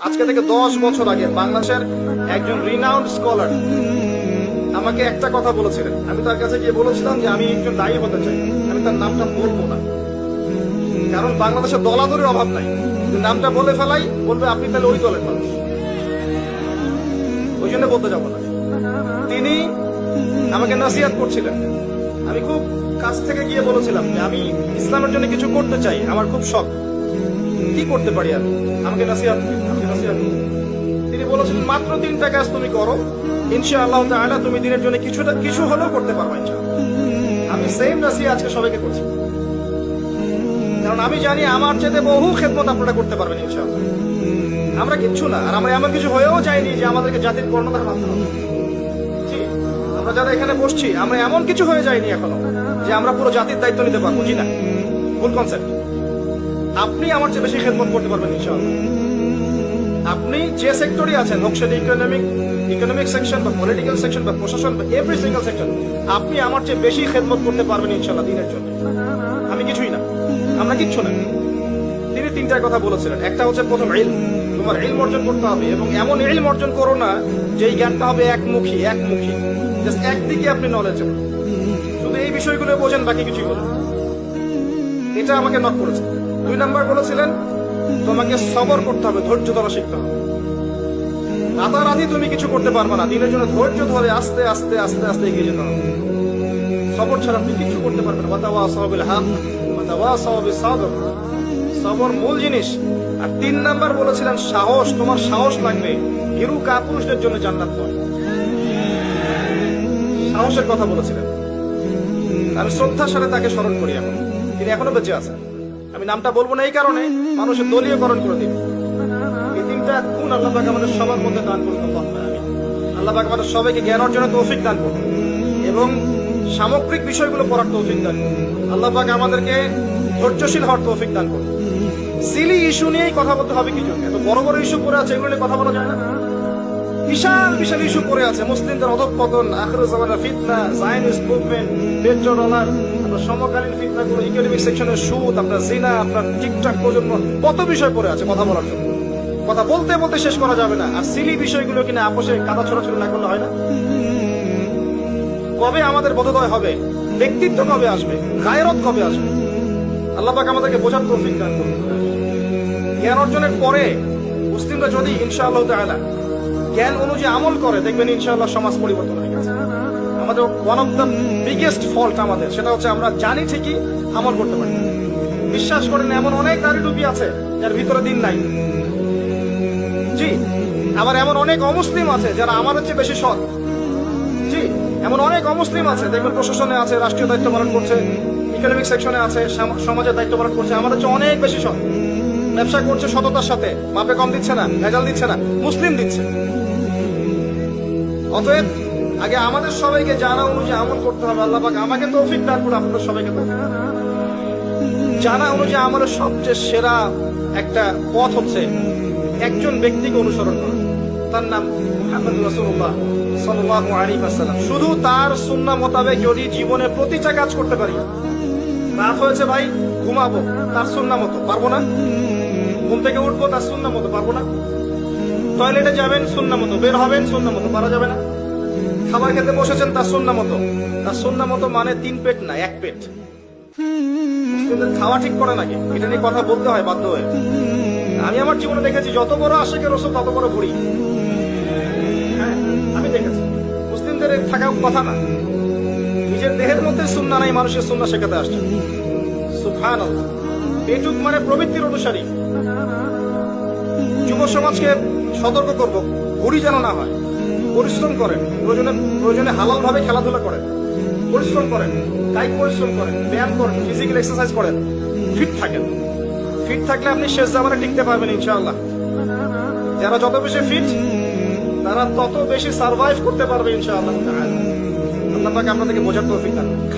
আজকে থেকে দশ বছর আগে বাংলাদেশের একজন রিনাউন্ড স্কলার আমাকে একটা কথা বলেছিলেন। আমি তার কাছে গিয়ে বলেছিলাম যে আমি একজন দায়ী হতে চাই। আমি তার নামটা বলব না। কারণ বাংলাদেশের দলাদলের অভাব নাই। নামটা বলে ফেলাই, বলবে আপনি তাহলে ওই দলের মানুষ। ওই জন্য বলতে যাব না। তিনি আমাকে নাসিহাত করছিলেন। আমি খুব কাছ থেকে গিয়ে বলেছিলাম যে আমি ইসলামের জন্য কিছু করতে চাই। আমার খুব শখ। কি করতে পারি আমি আমাকে নাসিহাত নাসিহাত। তিনি বলেছিলেন মাত্র তিনটা কাজ তুমি করো। ইনশা আল্লাহ তাআলা তুমি দিনের জন্য কিছুটা, কিছু হলেও করতে পারবে ইনশাআল্লাহ। আমি সেম নাসিহা আজকে সবাইকে করছি। কারণ আমি জানি আমার চেয়ে বহু খেদমত আপনারা করতে পারবেন ইনশাআল্লাহ। আমরা কিচ্ছু না, আর আমরা এমন কিছু হয়েও যাইনি যে আমাদেরকে জাতির কর্ণধার ভাবতে হবে। আমরা যারা এখানে বসছি, আমরা এমন কিছু হয়ে যাইনি এখনও যে আমরা পুরো জাতির দায়িত্ব নিতে পারব। জি না, ভুল কনসেপ্ট আপনি আমার চেয়ে বেশি খেদমত করতে পারবেন, ইনশাআল্লাহ। আপনি যে সেক্টরে আছেন, হোক সেটা ইকোনমিক ইকোনমিক সেকশন বা পলিটিক্যাল সেকশন বা প্রশাসন বা এভরি সিঙ্গেল সেকশন আপনি আমার চেয়ে বেশি খেদমত করতে পারবেন, ইনশাআল্লাহ, দিনের জন্য। আমি কিছুই না। আমরা কিচ্ছু না। তিনি তিনটা কথা বলেছিলেন। একটা হচ্ছে প্রথম ইল তোমার ইলম অর্জন করতে হবে এবং এমন ইলম অর্জন করো না যে জ্ঞানটা হবে একমুখী একমুখী। জাস্ট একদিকে আপনি নলেজ শুধু এই বিষয়গুলো বোঝেন, বাকি কিছুই বলেন। এটা আমাকে নক করেছে। দুই নাম্বার বলেছিলেন তোমাকে সবর করতে হবে, ধৈর্য ধরা শিখতে হবে। রাতারাতি তুমি কিছু করতে পারবে না, দিনের জন্য ধৈর্য ধরে আস্তে আস্তে আস্তে আস্তে এগিয়ে যেতে হবে। সবর ছাড়া আপনি কিছু করতে পারবেন না। বাতাওয়া সহবিল হাক বাতাওয়া সহবিল সাদর সবর মূল জিনিস। আর তিন নাম্বার বলেছিলেন সাহস, তোমার সাহস লাগবে। হিরু কাপুরুষদের জন্য জান্নাত নয় সাহসের কথা বলেছিলেন। আমি শ্রদ্ধার সাথে তাকে স্মরণ করি এখন। তিনি এখনও বেঁচে আছেন। আমি নামটা বলব না এই কারণে, মানুষের দলীয়করণ করে দিন এই তিনটা কোন আল্লাহ পাক আমাদের সবার মধ্যে দান করুন, আল্লাহ পাক। আমাদের সবাইকে জ্ঞান অর্জনের তৌফিক দান করুন এবং সামগ্রিক বিষয়গুলো পড়ার তৌফিক দান আল্লাহ পাক আমাদেরকে ধৈর্যশীল হওয়ার তৌফিক দান করুন। সিলি ইস্যু নিয়েই কথা বলতে হবে কি জন্য? এত বড় বড় ইস্যু করে আছে, এগুলো নিয়ে কথা বলা যায় না। বিশাল বিশাল ইস্যু করে আছে। মুসলিমদের অধঃপতন আখর জামানা ফিতনা জায়নিস্ট মুভমেন্ট পেট্রো আপনার সমকালীন ফিতনা গুলো ইকোনমিক সেকশনের সুদ, আপনার জিনা, আপনার টিকটক প্রজন্ম, কত বিষয় পড়ে আছে কথা বলার জন্য। কথা বলতে বলতে শেষ করা যাবে না। আর সিলি বিষয়গুলো কিনা আপোষে কাদা ছড়াছড়ি না করলে হয় না। কবে আমাদের বোধোদয় হবে? ব্যক্তিত্ব কবে আসবে? গায়রত কবে আসবে? আল্লাহ পাক আমাদেরকে বোঝার দান করুন। জ্ঞান অর্জনের পরে মুসলিমরা যদি ইনশাআল্লাহ তাআলা জ্ঞান অনুযায়ী আমল করে, দেখবেন ইনশাআল্লাহ সমাজ পরিবর্তন হয়ে গেছে। আমাদের one of the biggest fault আমাদের, সেটা হচ্ছে আমরা জানি ঠিকই আমল করতে পারি। বিশ্বাস করেন, এমন অনেক নারী টুপি আছে, যার ভিতরে দিন নাই। জি, আবার এমন অনেক অমুসলিম আছে, যারা আমার হচ্ছে বেশি সৎ। জি, এমন অনেক অমুসলিম আছে, দেখবেন প্রশাসনে আছে, রাষ্ট্রীয় দায়িত্ব পালন করছে ইকোনমিক সেকশনে আছে, সাম- সমাজের দায়িত্ব পালন করছে, আমাদের হচ্ছে অনেক বেশি সৎ। ব্যবসা করছে সততার সাথে মাপে কম দিচ্ছে না, ভেজাল দিচ্ছে না, মুসলিম দিচ্ছে। অতএব, আগে আমাদের সবাইকে জানা অনুযায়ী আমল করতে হবে, আল্লাহ পাক আমাকে তৌফিক দান করে আপনাদের সবাইকে জানা অনুযায়ী আমাদের সবচেয়ে সেরা একটা পথ হচ্ছে একজন ব্যক্তিকে অনুসরণ করা। তার নাম মুহাম্মদ ওয়াসাল্লাম। শুধু তার সুন্নাহ মোতাবেক যদি জীবনে প্রতিটা কাজ করতে পারি, রাত হয়েছে ভাই, ঘুমাবো, তার সুন্নাহ মতো, পারব না? ঘুম থেকে উঠবো, তার সুন্নাহ মতো, পারব না? টয়লেটে যাবেন সুন্নাহ মতো বের হবেন সুন্নাহ মতো পারা যাবে না। খাবার খেতে বসেছেন, তার সুন্নাহ মতো তার সুন্নাহ মতো মানে তিন পেট না, এক পেট। খাওয়া ঠিক করে নাকি এটা নিয়ে কথা বলতে হয়, বাধ্য হয়ে। আমি আমার জীবনে দেখেছি, যত বড় আশেকের রসুল তত বড় বুড়ি। হ্যাঁ আমি দেখেছি। মুসলিমদের থাকা কথা না। নিজের দেহের মধ্যে সুন্না নাই, মানুষের সুন্না শেখাতে আসছে। সুফান পেটুক মানে প্রবৃত্তির অনুসারী। যুব সমাজকে সতর্ক করব। বুড়ি যেন না হয়। পরিশ্রম করেন। প্রয়োজনে প্রয়োজনে হালাল ভাবে খেলাধুলা করেন। পরিশ্রম করেন। কায়িক পরিশ্রম করেন। ব্যায়াম করেন। ফিজিক্যাল এক্সারসাইজ করেন। ফিট থাকেন। ফিট থাকলে আপনি শেষ জামানে টিকতে পারবেন ইনশাআল্লাহ। যারা যত বেশি ফিট তারা তত বেশি সার্ভাইভ করতে পারবে ইনশাআল্লাহ। আল্লাহ পাক আপনাদেরকে বোঝার তৌফিক দান।